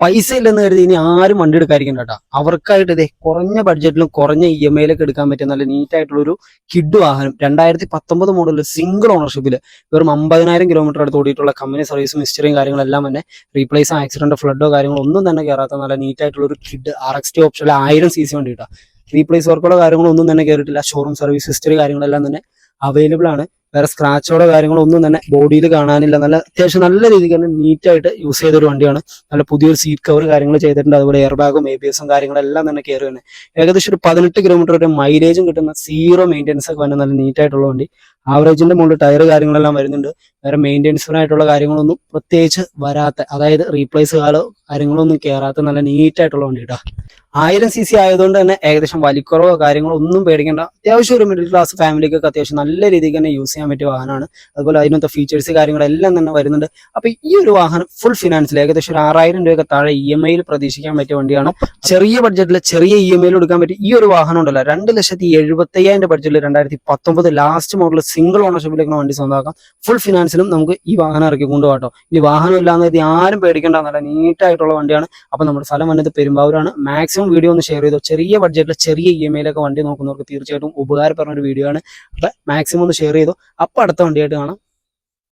പൈസ ഇല്ലെന്ന് കരുതി ഇനി ആരും വണ്ടി എടുക്കാതിരിക്കണ്ട കേട്ടോ അവർക്കായിട്ട് ഇതേ കുറഞ്ഞ ബഡ്ജറ്റിലും കുറഞ്ഞ ഇ എം ഐയിലൊക്കെ എടുക്കാൻ പറ്റിയ നല്ല നീറ്റ് ആയിട്ടുള്ള ഒരു കിഡ് വാഹനം രണ്ടായിരത്തി പത്തൊമ്പത് മോഡലിൽ സിംഗിൾ ഓണർഷിപ്പിൽ വെറും അമ്പതിനായിരം കിലോമീറ്റർ അടുത്ത് ഓടിയിട്ടുള്ള കമ്പനി സർവീസും ഹിസ്റ്ററിയും കാര്യങ്ങളെല്ലാം തന്നെ റീപ്ലേസ് ആക്സിഡന്റ് ഫ്ലഡോ കാര്യങ്ങളോ ഒന്നും തന്നെ കയറാത്ത നല്ല നീറ്റ് ആയിട്ടുള്ള ഒരു കിഡ് ആർ എക്സ് ടി ഓപ്ഷനിൽ ആയിരം സി സി വണ്ടി കിട്ടാം റീപ്ലേസ് വർക്കുകളോ കാര്യങ്ങളൊന്നും തന്നെ കയറിയിട്ടില്ല ഷോറൂം സർവീസ് ഹിസ്റ്ററി കാര്യങ്ങളെല്ലാം തന്നെ അവൈലബിൾ ആണ്. വേറെ സ്ക്രാച്ചോടെ കാര്യങ്ങളോ ഒന്നും തന്നെ ബോഡിയിൽ കാണാനില്ല. നല്ല അത്യാവശ്യം നല്ല രീതിക്ക് തന്നെ നീറ്റ് ആയിട്ട് യൂസ് ചെയ്തൊരു വണ്ടിയാണ്. നല്ല പുതിയൊരു സീറ്റ് കവർ കാര്യങ്ങൾ ചെയ്തിട്ടുണ്ട്. അതുപോലെ എയർ ബാഗും എ ബി എസും കാര്യങ്ങളെല്ലാം തന്നെ കയറി തന്നെ ഏകദേശം ഒരു പതിനെട്ട് കിലോമീറ്റർ വരെ മൈലേജും കിട്ടുന്ന സീറോ മെയിന്റെനൻസ് ഒക്കെ വന്ന നല്ല നീറ്റായിട്ടുള്ള വണ്ടി. ആവറേജിന്റെ മുകളിൽ ടയർ കാര്യങ്ങളെല്ലാം വരുന്നുണ്ട്. വേറെ മെയിന്റെനൻസിനായിട്ടുള്ള കാര്യങ്ങളൊന്നും പ്രത്യേകിച്ച് വരാത്ത അതായത് റീപ്ലേസ് കാലോ കാര്യങ്ങളൊന്നും കയറാത്ത നല്ല നീറ്റായിട്ടുള്ള വണ്ടി കേട്ടോ ആയിരം സി സി ആയതുകൊണ്ട് തന്നെ ഏകദേശം വലിക്കുറവോ കാര്യങ്ങളോ ഒന്നും പേടിക്കേണ്ട. അത്യാവശ്യം ഒരു മിഡിൽ ക്ലാസ് ഫാമിലിക്കൊക്കെ അത്യാവശ്യം നല്ല രീതിക്ക് തന്നെ യൂസ് ചെയ്യാൻ പറ്റിയ വാഹനമാണ്. അതുപോലെ അതിനകത്ത് ഫീച്ചേഴ്സ് കാര്യങ്ങളെല്ലാം തന്നെ വരുന്നുണ്ട്. അപ്പൊ ഈ ഒരു വാഹനം ഫുൾ ഫിനാൻസിൽ ഏകദേശം ഒരു ആറായിരം രൂപയൊക്കെ താഴെ ഇ എം ഐയിൽ പ്രതീക്ഷിക്കാൻ പറ്റിയ വണ്ടിയാണ്. ചെറിയ ബഡ്ജറ്റിൽ ചെറിയ ഇ എം ഐയിൽ എടുക്കാൻ പറ്റിയ ഈ ഒരു വാഹനം ഉണ്ടല്ലോ. രണ്ട് ലക്ഷത്തി എഴുപത്തി അയ്യായിരം ബഡ്ജറ്റിൽ രണ്ടായിരത്തി പത്തൊമ്പത് ലാസ്റ്റ് മോഡൽ സിംഗിൾ ഓണർഷിപ്പിലേക്ക് വണ്ടി സ്വന്തമാക്കാം. ഫുൾ ഫിനാൻസിലും നമുക്ക് ഈ വാഹനം ഇറക്കി കൊണ്ടുപോകാട്ടോ. ഇനി വാഹനം ഇല്ലാന്ന് ആരും പേടിക്കേണ്ട. നല്ല നീറ്റായിട്ടുള്ള വണ്ടിയാണ്. അപ്പൊ നമ്മുടെ സ്ഥലം വന്നത് പെരുമ്പാവൂരാണ്. മാക്സിമം വീഡിയോ ഒന്ന് ഷെയർ ചെയ്തോ. ചെറിയ ബഡ്ജറ്റിൽ ചെറിയ ഇ എം ഐയിലൊക്കെ വണ്ടി നോക്കുന്നവർക്ക് തീർച്ചയായിട്ടും ഉപകാരപ്പെടുന്ന ഒരു വീഡിയോ ആണ്. അപ്പൊ മാക്സിമം ഒന്ന് ഷെയർ ചെയ്തോ. അപ്പൊ അടുത്ത വണ്ടിയായിട്ട് കാണാം.